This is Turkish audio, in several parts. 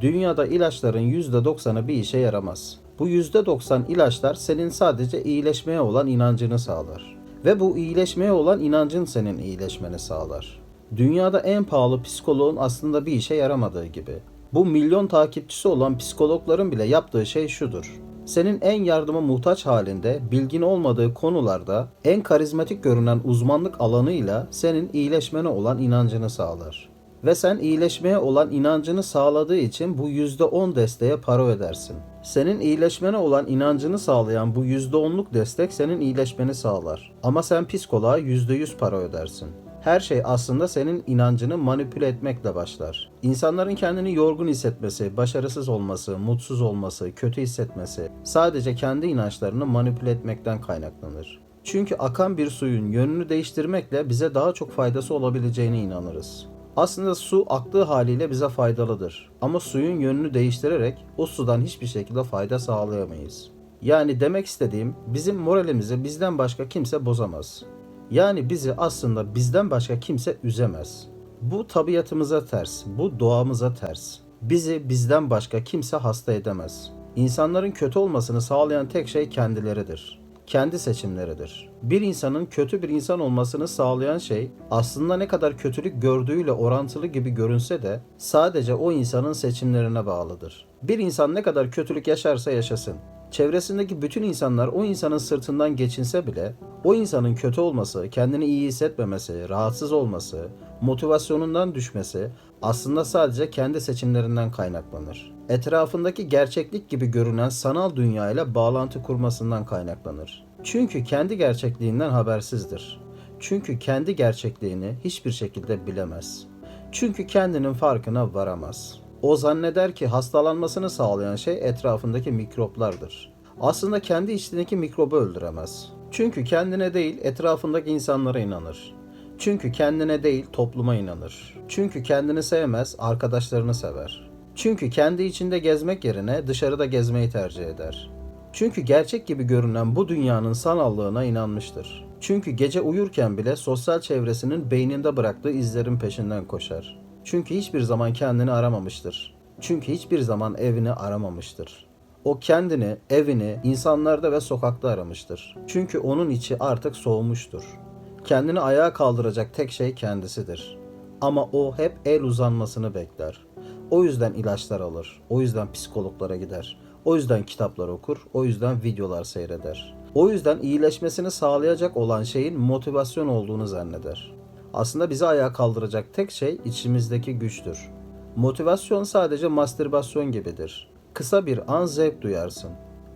Dünyada ilaçların %90'ı bir işe yaramaz. Bu %90 ilaçlar senin sadece iyileşmeye olan inancını sağlar. Ve bu iyileşmeye olan inancın senin iyileşmeni sağlar. Dünyada en pahalı psikoloğun aslında bir işe yaramadığı gibi. Bu milyon takipçisi olan psikologların bile yaptığı şey şudur. Senin en yardıma muhtaç halinde bilgin olmadığı konularda en karizmatik görünen uzmanlık alanıyla senin iyileşmene olan inancını sağlar. Ve sen iyileşmeye olan inancını sağladığı için bu %10 desteğe para ödersin. Senin iyileşmene olan inancını sağlayan bu %10'luk destek senin iyileşmeni sağlar. Ama sen psikoloğa %100 para ödersin. Her şey aslında senin inancını manipüle etmekle başlar. İnsanların kendini yorgun hissetmesi, başarısız olması, mutsuz olması, kötü hissetmesi sadece kendi inançlarını manipüle etmekten kaynaklanır. Çünkü akan bir suyun yönünü değiştirmekle bize daha çok faydası olabileceğine inanırız. Aslında su aktığı haliyle bize faydalıdır. Ama suyun yönünü değiştirerek o sudan hiçbir şekilde fayda sağlayamayız. Yani demek istediğim bizim moralimizi bizden başka kimse bozamaz. Yani bizi aslında bizden başka kimse üzemez. Bu tabiatımıza ters, bu doğamıza ters. Bizi bizden başka kimse hasta edemez. İnsanların kötü olmasını sağlayan tek şey kendileridir. Kendi seçimleridir. Bir insanın kötü bir insan olmasını sağlayan şey aslında ne kadar kötülük gördüğüyle orantılı gibi görünse de sadece o insanın seçimlerine bağlıdır. Bir insan ne kadar kötülük yaşarsa yaşasın, Çevresindeki bütün insanlar o insanın sırtından geçinse bile o insanın kötü olması, kendini iyi hissetmemesi, rahatsız olması, motivasyonundan düşmesi aslında sadece kendi seçimlerinden kaynaklanır. Etrafındaki gerçeklik gibi görünen sanal dünya ile bağlantı kurmasından kaynaklanır. Çünkü kendi gerçekliğinden habersizdir. Çünkü kendi gerçekliğini hiçbir şekilde bilemez. Çünkü kendinin farkına varamaz. O zanneder ki hastalanmasını sağlayan şey etrafındaki mikroplardır. Aslında kendi içindeki mikrobu öldüremez. Çünkü kendine değil etrafındaki insanlara inanır. Çünkü kendine değil topluma inanır. Çünkü kendini sevmez, arkadaşlarını sever. Çünkü kendi içinde gezmek yerine dışarıda gezmeyi tercih eder. Çünkü gerçek gibi görünen bu dünyanın sanallığına inanmıştır. Çünkü gece uyurken bile sosyal çevresinin beyninde bıraktığı izlerin peşinden koşar. Çünkü hiçbir zaman kendini aramamıştır. Çünkü hiçbir zaman evini aramamıştır. O kendini, evini insanlarda ve sokakta aramıştır. Çünkü onun içi artık soğumuştur. Kendini ayağa kaldıracak tek şey kendisidir. Ama o hep el uzanmasını bekler. O yüzden ilaçlar alır. O yüzden psikologlara gider. O yüzden kitaplar okur. O yüzden videolar seyreder. O yüzden iyileşmesini sağlayacak olan şeyin motivasyon olduğunu zanneder. Aslında bizi ayağa kaldıracak tek şey içimizdeki güçtür. Motivasyon sadece mastürbasyon gibidir. Kısa bir an zevk duyarsın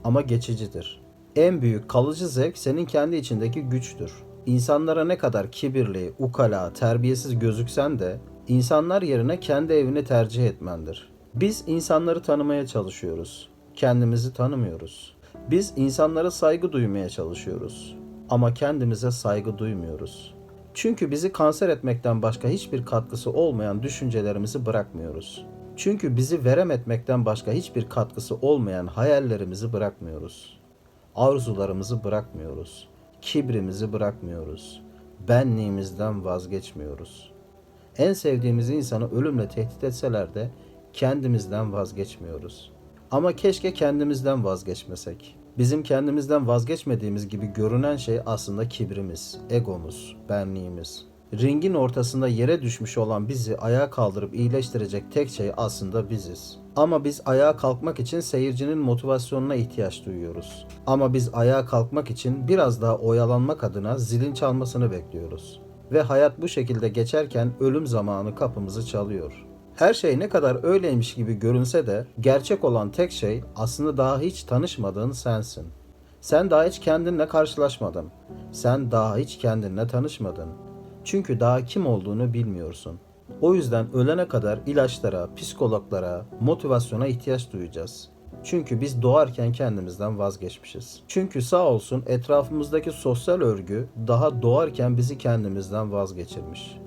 ama geçicidir. En büyük kalıcı zevk senin kendi içindeki güçtür. İnsanlara ne kadar kibirli, ukala, terbiyesiz gözüksen de insanlar yerine kendi evini tercih etmendir. Biz insanları tanımaya çalışıyoruz. Kendimizi tanımıyoruz. Biz insanlara saygı duymaya çalışıyoruz. Ama kendimize saygı duymuyoruz. Çünkü bizi kanser etmekten başka hiçbir katkısı olmayan düşüncelerimizi bırakmıyoruz. Çünkü bizi verem etmekten başka hiçbir katkısı olmayan hayallerimizi bırakmıyoruz. Arzularımızı bırakmıyoruz. Kibrimizi bırakmıyoruz. Benliğimizden vazgeçmiyoruz. En sevdiğimiz insanı ölümle tehdit etseler de kendimizden vazgeçmiyoruz. Ama keşke kendimizden vazgeçmesek. Bizim kendimizden vazgeçmediğimiz gibi görünen şey aslında kibrimiz, egomuz, benliğimiz. Ringin ortasında yere düşmüş olan bizi ayağa kaldırıp iyileştirecek tek şey aslında biziz. Ama biz ayağa kalkmak için seyircinin motivasyonuna ihtiyaç duyuyoruz. Ama biz ayağa kalkmak için biraz daha oyalanmak adına zilin çalmasını bekliyoruz. Ve hayat bu şekilde geçerken ölüm zamanı kapımızı çalıyor. Her şey ne kadar öyleymiş gibi görünse de gerçek olan tek şey aslında daha hiç tanışmadığın sensin. Sen daha hiç kendinle karşılaşmadın. Sen daha hiç kendinle tanışmadın. Çünkü daha kim olduğunu bilmiyorsun. O yüzden ölene kadar ilaçlara, psikologlara, motivasyona ihtiyaç duyacağız. Çünkü biz doğarken kendimizden vazgeçmişiz. Çünkü sağ olsun etrafımızdaki sosyal örgü daha doğarken bizi kendimizden vazgeçirmiş.